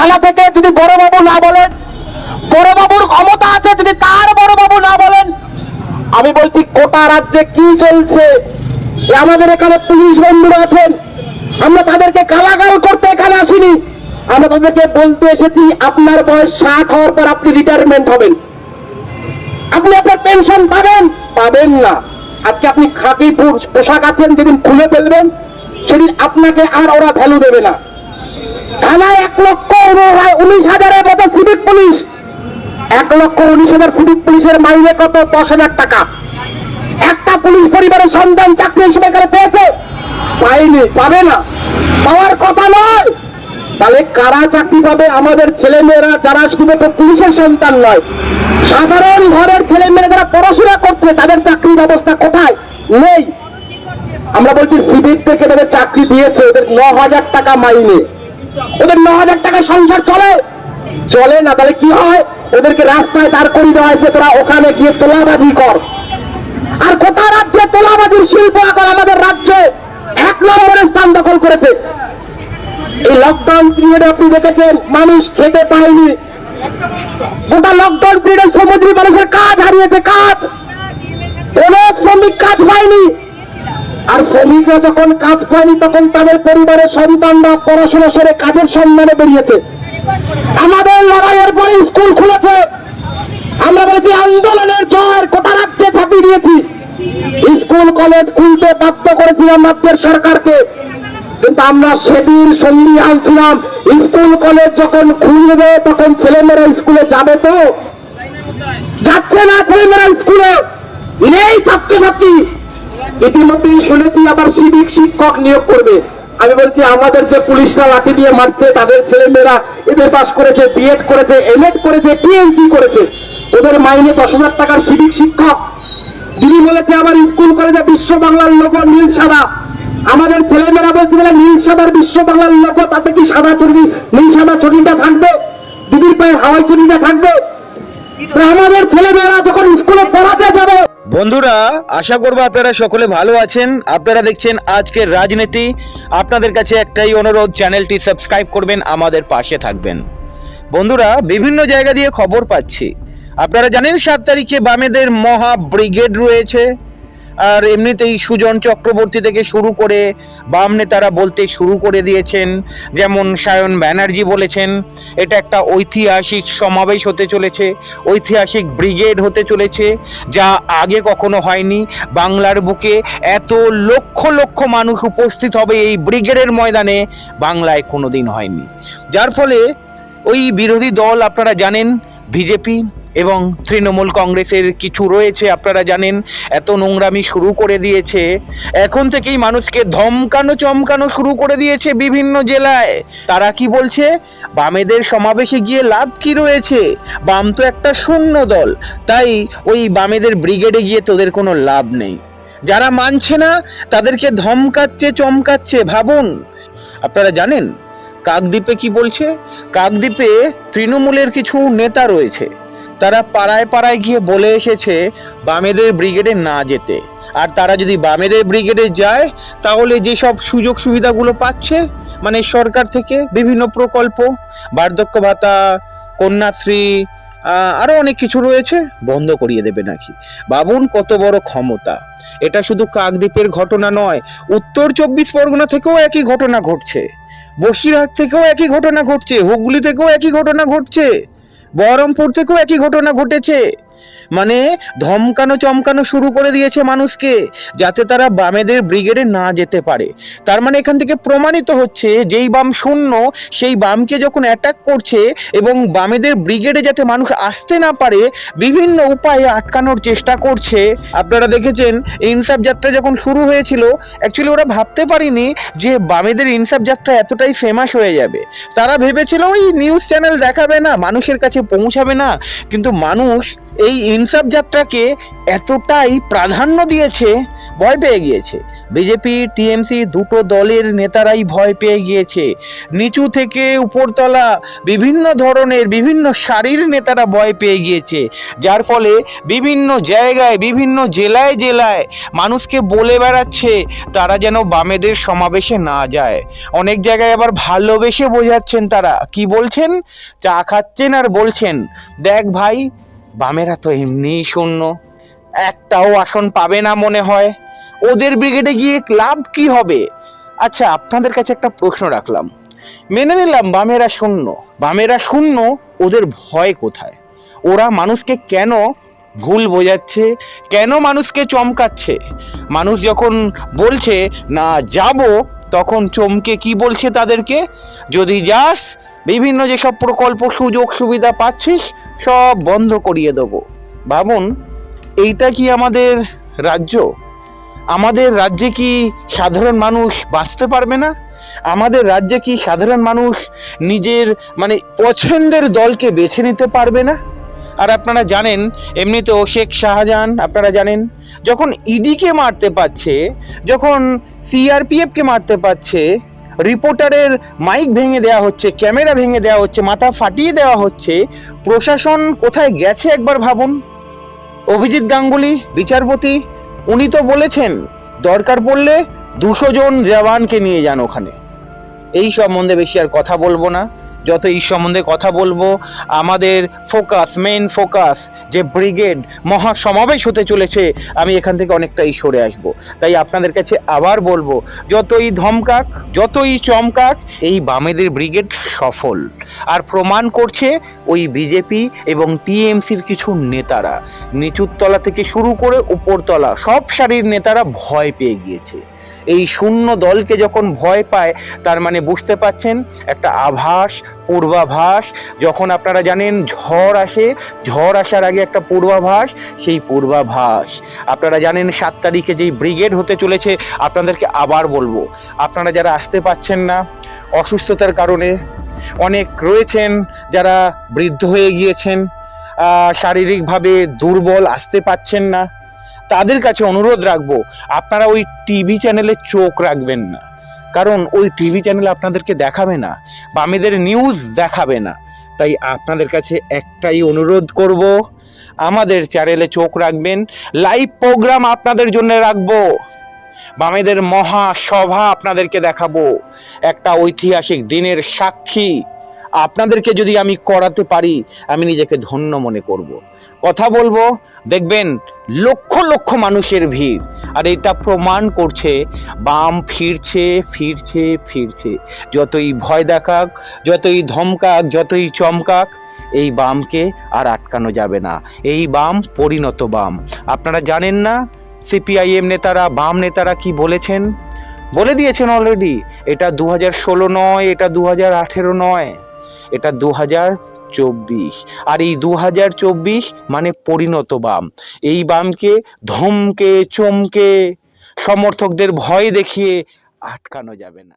থানা থেকে যদি বড়বাবু না বলেন বড়বাবুর ক্ষমতা আছে যদি তার বড়বাবু না বলেন, আমি বলছি গোটা রাজ্যে কি চলছে? আমাদের এখানে পুলিশ বন্ধুরা আছেন, আমরা তাদেরকে গালাগাল করতে এখানে আসিনি। আমরা তাদেরকে বলতে এসেছি, আপনার বয়স ষাট হওয়ার পর আপনি রিটায়ারমেন্ট হবেন। আপনি আপনার পেনশন পাবেন? পাবেন না। আজকে আপনি খাকি পোশাক আছেন, যেদিন খুলে ফেলবেন, সেদিন আপনাকে আর ওরা ভ্যালু দেবে না। থানায় এক লক্ষ উনিশ হাজারের মতো সিভিক পুলিশ। এক লক্ষ উনিশ হাজার সিভিক পুলিশের মাইনে কত? দশ হাজার টাকা। একটা পুলিশ পরিবারের সন্তান চাকরি হিসেবে পেয়েছে। পায়নি পাবে না। পাওয়ার কথা নয়। তাহলে কারা চাকরি পাবে? আমাদের ছেলে মেয়েরা যারা শুধুমাত্র পুলিশের সন্তান নয়, সাধারণ ঘরের ছেলে মেয়েরা যারা পড়াশোনা করছে, তাদের চাকরির ব্যবস্থা কোথায়? নেই। আমরা বলছি, সিভিক থেকে তাদের চাকরি দিয়েছে, ওদের ন হাজার টাকা মাইনে। ওদের ন হাজার টাকা সংসার চলে। চলে না, তাহলে কি হয়? ওদেরকে রাস্তায় দাঁড় করিয়ে দেওয়া হয়েছে, তোরা ওখানে গিয়ে তোলাবাজি কর। আর গোটা রাজ্যে তোলাবাজির শিল্প এখন আমাদের রাজ্যে এক নম্বরে স্থান দখল করেছে। এই লকডাউন পিরিয়ডে আপনি দেখেছেন, মানুষ খেতে পায়নি। গোটা লকডাউন পিরিয়ডে সমুদ্রী মানুষের কাজ হারিয়েছে, কাজ। কোন শ্রমিক কাজ পায়নি। আর শ্রমিকরা যখন কাজ পায়নি, তখন তাদের পরিবারের সন্তানরা পড়াশোনা সেরে কাজের সন্ধানে বেরিয়েছে। আমাদের লড়াইয়ের পরে স্কুল খুলেছে। আমরা বলেছি, আন্দোলনের জয় গোটা রাজ্যে ছাপিয়ে দিয়েছি? স্কুল, কলেজ খুলতে বাধ্য করেছিলাম রাজ্যের সরকারকে। কিন্তু আমরা সেদিন সঙ্গী আনছিলাম স্কুল, কলেজ যখন খুলবে, তখন ছেলেমেয়েরা স্কুলে যাবে তো? যাচ্ছে না ছেলেমেয়েরা স্কুলে? নেই ছাত্রছাত্রী ইতিমধ্যেই শুনেছি আবার সিভিক শিক্ষক নিয়োগ করবে। আমি বলছি, আমাদের যে পুলিশরা লাঠি দিয়ে মারছে, তাদের ছেলেমেয়েরা এদের পাস করেছে, বিএড করেছে, এমএড করেছে পিএইচডি করেছে। ওদের মাইনে দশ হাজার টাকার সিভিক শিক্ষক। যিনি বলেছে আবার স্কুল কলেজে বিশ্ব বাংলার লোক নীল সাদা। আমাদের ছেলেমেয়েরা বলতে গেলে, নীল সাদার বিশ্ব বাংলার লোক তাতে কি সাদা চুরি, নীল সাদা চুরিটা থাকবে? দিদির পায়ে হাওয়াই চুরিটা থাকবে? আমাদের ছেলেমেয়েরা যখন স্কুলে পড়াতে যাবে বন্ধুরা, আশা করব আপনারা সকলে ভালো আছেন। আপনারা দেখছেন আজকের রাজনীতি। আপনাদের কাছে একটাই অনুরোধ, চ্যানেলটি সাবস্ক্রাইব করবেন, আমাদের পাশে থাকবেন। বন্ধুরা, বিভিন্ন জায়গা দিয়ে খবর পাচ্ছি। আপনারা জানেন সাত তারিখে বামেদের মহা ব্রিগেড রয়েছে। আর এমনিতেই সুজন চক্রবর্তী থেকে শুরু করে বাম নেতারা বলতে শুরু করে দিয়েছেন, যেমন সায়ন ব্যানার্জি বলেছেন, এটা একটা ঐতিহাসিক সমাবেশ হতে চলেছে, ঐতিহাসিক ব্রিগেড হতে চলেছে, যা আগে কখনো হয়নি। বাংলার বুকে এত লক্ষ লক্ষ মানুষ উপস্থিত হবে এই ব্রিগেডের ময়দানে, বাংলায় কোনো দিন হয়নি। যার ফলে ওই বিরোধী দল, আপনারা জানেন, বিজেপি এবং তৃণমূল কংগ্রেসের কিছু রয়েছে, আপনারা জানেন, এত নোংরামি শুরু করে দিয়েছে। এখন থেকেই মানুষকে ধমকানো, চমকানো শুরু করে দিয়েছে বিভিন্ন জেলায়। তারা কি বলছে? বামেদের সমাবেশে গিয়ে লাভ কি রয়েছে? বাম তো একটা শূন্য দল, তাই ওই বামেদের ব্রিগেডে গিয়ে তোদের কোনো লাভ নেই। যারা মানছে না, তাদেরকে ধমকাচ্ছে, চমকাচ্ছে, ভাবুন। আপনারা জানেন, কাকদ্বীপে কি বলছে? কাকদ্বীপে তৃণমূলের কিছু নেতা রয়েছে। তারা পাড়ায় পাড়ায় গিয়ে বলে এসেছে বামেদের ব্রিগেডে না যেতে। আর তারা যদি বামেদের ব্রিগেডে যায়, তাহলে যেসব সুযোগ সুবিধাগুলো পাচ্ছে মানে সরকার থেকে বিভিন্ন প্রকল্প, বার্ধক্য ভাতা, কন্যাশ্রী আরও অনেক কিছু রয়েছে, বন্ধ করিয়ে দেবে নাকি? বাবুন, কত বড় ক্ষমতা। এটা শুধু কাকদ্বীপের ঘটনা নয়, উত্তর চব্বিশ পরগনা থেকেও একই ঘটনা ঘটছে। বসিরহাট থেকেও একই ঘটনা ঘটছে, হুগলি থেকেও একই ঘটনা ঘটছে। বহরমপুর থেকেও একই ঘটনা ঘটেছে। মানে ধমকানো চমকানো শুরু করে দিয়েছে মানুষকে, যাতে তারা বামেদের ব্রিগেডে না যেতে পারে। তার মানে এখান থেকে প্রমাণিত হচ্ছে যেই বাম শূন্য, সেই বামকে যখন অ্যাটাক করছে এবং বামেদের ব্রিগেডে যাতে মানুষ আসতে না পারে, বিভিন্ন উপায়ে আটকানোর চেষ্টা করছে। আপনারা দেখেছেন, ইনসাফ যাত্রা যখন শুরু হয়েছিল অ্যাকচুয়ালি ওরা ভাবতে পারিনি যে বামেদের ইনসাফ যাত্রা এতটাই ফেমাস হয়ে যাবে। তারা ভেবেছিল, ওই নিউজ চ্যানেল দেখাবে না, মানুষের কাছে পৌঁছাবে না। কিন্তু মানুষ এই ইনসাফ যাত্রাকে এতটাই প্রাধান্য দিয়েছে, ভয় পেয়ে গিয়েছে। বিজেপি, টিএমসি দুটো দলের নেতারাই ভয় পেয়ে গিয়েছে। নিচু থেকে উপরতলা বিভিন্ন ধরনের, বিভিন্ন সারির নেতারা ভয় পেয়ে গিয়েছে। যার ফলে বিভিন্ন জায়গায়, বিভিন্ন জেলায় জেলায় মানুষকে বলে বেড়াচ্ছে, তারা যেন বামেদের সমাবেশে না যায়। অনেক জায়গায় আবার ভালোবেসে বোঝাচ্ছেন তারা। কি বলছেন? চা খাচ্ছেন আর বলছেন, দেখ ভাই বামেরা তো এমনিই শূন্য। একটাও আসন পাবে না মনে হয়। ওদের ব্রিগেডে গিয়ে লাভ কি হবে? আচ্ছা আপনাদের কাছে একটা প্রশ্ন রাখলাম। মেনে নিলাম বামেরা শূন্য। বামেরা শূন্য, ওদের ভয় কোথায়? ওরা মানুষকে কেন ভুল বোঝাচ্ছে? কেন মানুষকে চমকাচ্ছে? মানুষ যখন বলছে, না, যাব, তখন চমকে কি বলছে তাদেরকে? যদি যাস বিভিন্ন যেসব প্রকল্প, সুযোগ, সুবিধা পাচ্ছিস, সব বন্ধ করিয়ে দেবো। ভাবুন, এইটা কি আমাদের রাজ্য? আমাদের রাজ্যে কি সাধারণ মানুষ বাঁচতে পারবে না? আমাদের রাজ্যে কি সাধারণ মানুষ নিজের মানে পছন্দের দলকে বেছে নিতে পারবে না? আর আপনারা জানেন, এমনিতেও শেখ শাহজাহান, আপনারা জানেন, যখন ইডিকে মারতে পারছে, যখন সিআরপিএফকে মারতে পারছে রিপোর্টারের মাইক ভেঙে দেওয়া হচ্ছে, ক্যামেরা ভেঙে দেওয়া হচ্ছে, মাথা ফাটিয়ে দেওয়া হচ্ছে। প্রশাসন কোথায় গেছে একবার ভাবুন? অভিজিৎ গাঙ্গুলি, বিচারপতি, উনি তো বলেছেন, দরকার পড়লে দুশো জন জওয়ানকে নিয়ে যান ওখানে। এই সম্বন্ধে বেশি আর কথা বলব না। যত এই সম্বন্ধে কথা বলব, আমাদের ফোকাস মেন ফোকাস যে ব্রিগেড মহা সমাবেশ হতে চলেছে, আমি এখান থেকে অনেকটাই সরে আসব। তাই আপনাদের কাছে আবার বলব, যতই ধমকাক, যতই চমকাক, এই বামেদের ব্রিগেড সফল। আর প্রমাণ করছে ওই বিজেপি এবং টিএমসির কিছু নেতারা। নিচুর তলা থেকে শুরু করে উপরতলা সব সারির নেতারা ভয় পেয়ে গিয়েছে। এই শূন্য দলকে যখন ভয় পায়, তার মানে বুঝতে পাচ্ছেন, একটা আভাস, পূর্বাভাস, যখন আপনারা জানেন ঝড় আসে, ঝড় আসার আগে একটা পূর্বাভাস, সেই পূর্বাভাস। আপনারা জানেন সাত তারিখে যেই ব্রিগেড হতে চলেছে, আপনাদেরকে আবার বলব। আপনারা যারা আসতে পাচ্ছেন না, অসুস্থতার কারণে অনেক রয়েছেন যারা বৃদ্ধ হয়ে গিয়েছেন শারীরিকভাবে দুর্বল আসতে পাচ্ছেন না তাদের কাছে অনুরোধ রাখব, আপনারা ওই টিভি চ্যানেলে চোখ রাখবেন না। কারণ ওই টিভি চ্যানেল আপনাদেরকে দেখাবে না, বামেদের নিউজ দেখাবে না। তাই আপনাদের কাছে একটাই অনুরোধ করব, আমাদের চ্যানেলে চোখ রাখবেন লাইভ প্রোগ্রাম আপনাদের জন্য রাখব। বামেদের মহা সভা আপনাদেরকে দেখাবো, একটা ঐতিহাসিক দিনের সাক্ষী। আপনাদেরকে যদি আমি করাতে পারি, আমি নিজেকে ধন্য মনে করব। কথা বলব, দেখবেন লক্ষ লক্ষ মানুষের ভিড়, আর এটা প্রমাণ করছে, বাম ফিরছে ফিরছে ফিরছে। যতই ভয় দেখাক, যতই ধমকাক, যতই চমকাক, এই বামকে আর আটকানো যাবে না। এই বাম পরিণত বাম। আপনারা জানেন না, সিপিআইএম নেতারা, বাম নেতারা কি বলেছেন? বলে দিয়েছেন অলরেডি এটা দু হাজার ষোলো নয়, এটা দু হাজার আঠেরো নয়। এটা দু হাজার চব্বিশ। আর এই দু হাজার চব্বিশ মানে পরিণত বাম। এই বামকে ধমকে, চমকে সমর্থকদের ভয় দেখিয়ে আটকানো যাবে না।